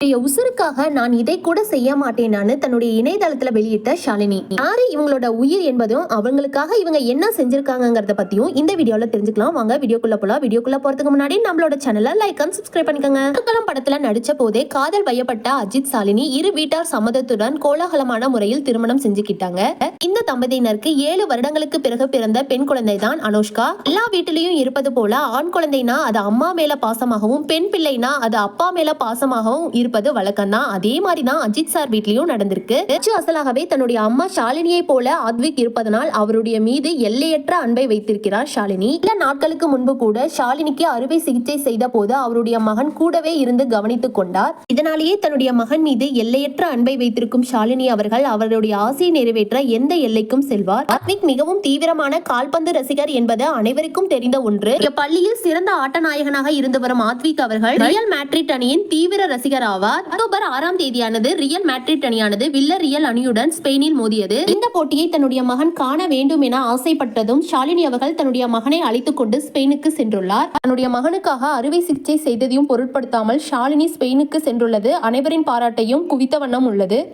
என்னுடைய உசுருக்காக நான் இதை கூட செய்ய மாட்டேனான்னு தன்னுடைய இணையதளத்துல வெளியிட்ட ஷாலினி. யாரு இவங்களோட உயிர் என்பதும் அவங்களுக்காக இவங்க என்ன செஞ்சிருக்காங்கிறத பத்தியும் இந்த வீடியோல தெரிஞ்சுக்கலாம். வாங்க வீடியோக்குள்ள போலாம். வீடியோக்குள்ள போறதுக்கு முன்னாடி நம்மளோட சேனலை லைக் அண்ட் சப்ஸ்கிரைப் பண்ணிக்கோங்க. படத்துல நடிச்ச போதே காதல் வயப்பட்ட அஜித் சாலினி இரு வீட்டார் சம்மதத்துடன் கோலாகலமான முறையில் திருமணம் செஞ்சுக்கிட்டாங்க. இந்த தம்பதியினருக்கு ஏழு வருடங்களுக்கு பிறகு பிறந்த பெண் குழந்தை தான் அனுஷ்கா. எல்லா வீட்டிலையும் இருப்பது போல ஆண் குழந்தைனா அது அம்மா மேல பாசமாகவும் பெண் பிள்ளைனா அது அப்பா மேல பாசமாகவும் இருப்பது வழக்கம்தான். அதே மாதிரி தான் அஜித் சார் வீட்லயும் நடந்திருக்கு. அச்சு அசலாகவே தன்னுடைய அம்மா ஷாலினியை போல ஆத்விக் இருப்பதனால் அவருடைய மீது எல்லையற்ற அன்பை வைத்திருக்கிறார் ஷாலினி. சில நாட்களுக்கு முன்பு கூட ஷாலினிக்கு அறுவை சிகிச்சை செய்த போது அவருடைய மகன் கூடவே இருந்து கவனித்துக் கொண்டார். இதனாலேயே தன்னுடைய மகன் மீது எல்லையற்ற அன்பை வைத்திருக்கும் ஷாலினி அவர்கள் அவருடைய ஆசையை நிறைவேற்ற எந்த எல்லைக்கும் செல்வார். ஆத்விக் மிகவும் தீவிரமான கால்பந்து ரசிகர் என்பது அனைவருக்கும் தெரிந்த ஒன்று. பள்ளியில் சிறந்த ஆட்ட நாயகனாக இருந்து வரும் ஆத்விக் அவர்கள் ரியல் மேட்ரிட் அணியின் தீவிர ரசிகர் ஆவார் அக்டோபர் ஆறாம் தேதியானது ரியல் மேட்ரிட் அணியானது வில்ல ரியல் அணியுடன் ஸ்பெயினில் மோதியது. இந்த போட்டியை தன்னுடைய மகன் காண வேண்டும் என ஆசைப்பட்டதும் ஷாலினி அவர்கள் தன்னுடைய மகனை அழைத்துக் கொண்டு ஸ்பெயினுக்கு சென்றுள்ளார். தன்னுடைய மகனுக்காக அறுவை சிகிச்சை செய்ததையும் பொருட்படுத்தாமல் ஷாலினி ஸ்பெயினுக்கு சென்றுள்ளது. அனைவரின் பாராட்டையும் குவித்த வண்ணம் உள்ளது.